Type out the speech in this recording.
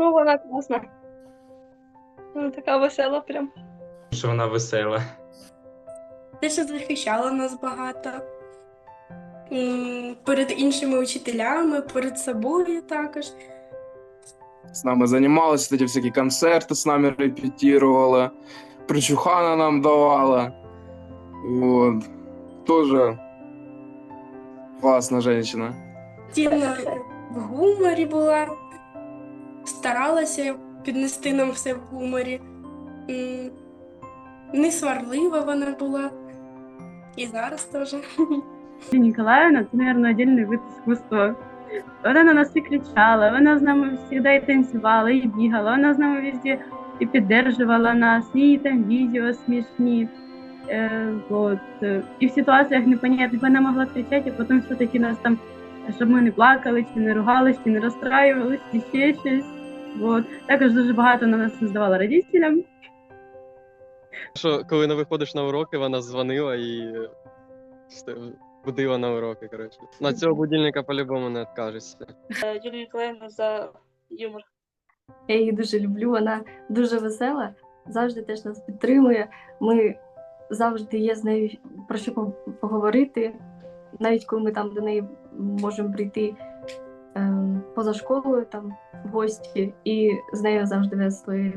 Ну, вона класна. Вона така весела прям. Що вона весела. Те, що захищала нас багато. М, Перед іншими учителями, перед собою також. С нами занималась, вот эти всякие концерты с нами репетировала, причухана нам давала. Вот. Тоже классная женщина. Тіна в гуморі була, старалася піднести нам все в гуморі. Не сварлива вона була. І зараз теж. Николаевна, это, наверное, отдельный вид искусства. Вона на нас і кричала, вона з нами завжди і танцювала, і бігала, вона з нами везде і піддержувала нас, і там відео смішні. Е, вот. І в ситуаціях непонятних вона могла кричати, а потім все-таки нас там, щоб ми не плакали, чи не ругались, чи не розстраювались, чи ще щось. Вот. Також дуже багато на нас не здавала родителям. Що коли не виходиш на уроки, вона дзвонила і е, будила на уроки. Коротше. На цього будильника по-любому не відкажешся. Е, Юлію Ніколаївну за юмор. Я її дуже люблю, вона дуже весела, завжди теж нас підтримує. Ми завжди є з нею про що поговорити, навіть коли ми там до неї можемо прийти поза школою там гості, і з нею завжди. І